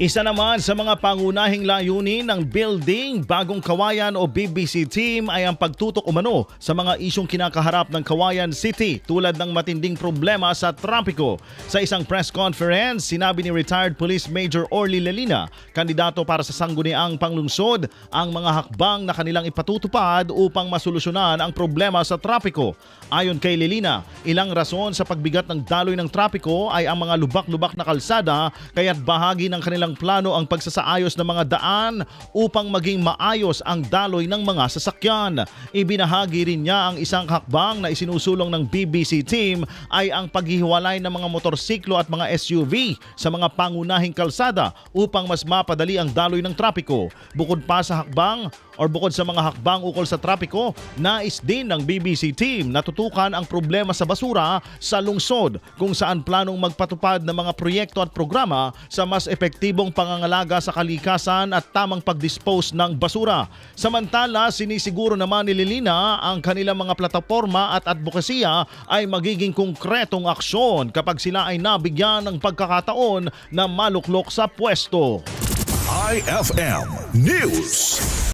Isa naman sa mga pangunahing layunin ng Building Bagong Kawayan o BBC team ay ang pagtutok umano sa mga isyong kinakaharap ng Kawayan City tulad ng matinding problema sa trapiko. Sa isang press conference, sinabi ni retired Police Major Orly Lelina, kandidato para sa sangguniang panglungsod, ang mga hakbang na kanilang ipatutupad upang masolusyonan ang problema sa trapiko. Ayon kay Lelina, ilang rason sa pagbigat ng daloy ng trapiko ay ang mga lubak-lubak na kalsada kaya't bahagi ng kanilang plano ang pagsasaayos ng mga daan upang maging maayos ang daloy ng mga sasakyan. Ibinahagi rin niya ang isang hakbang na isinusulong ng BBC team ay ang paghihiwalay ng mga motorsiklo at mga SUV sa mga pangunahing kalsada upang mas mapadali ang daloy ng trapiko. Bukod pa sa hakbang or bukod sa mga hakbang ukol sa trapiko, nais din ng BBC team na tutukan ang problema sa basura sa lungsod kung saan planong magpatupad ng mga proyekto at programa sa mas epektibong pangangalaga sa kalikasan at tamang pag-dispose ng basura. Samantala, sinisiguro naman ni Lilina ang kanilang mga plataforma at advokasya ay magiging konkretong aksyon kapag sila ay nabigyan ng pagkakataon na maluklok sa pwesto. IFM News.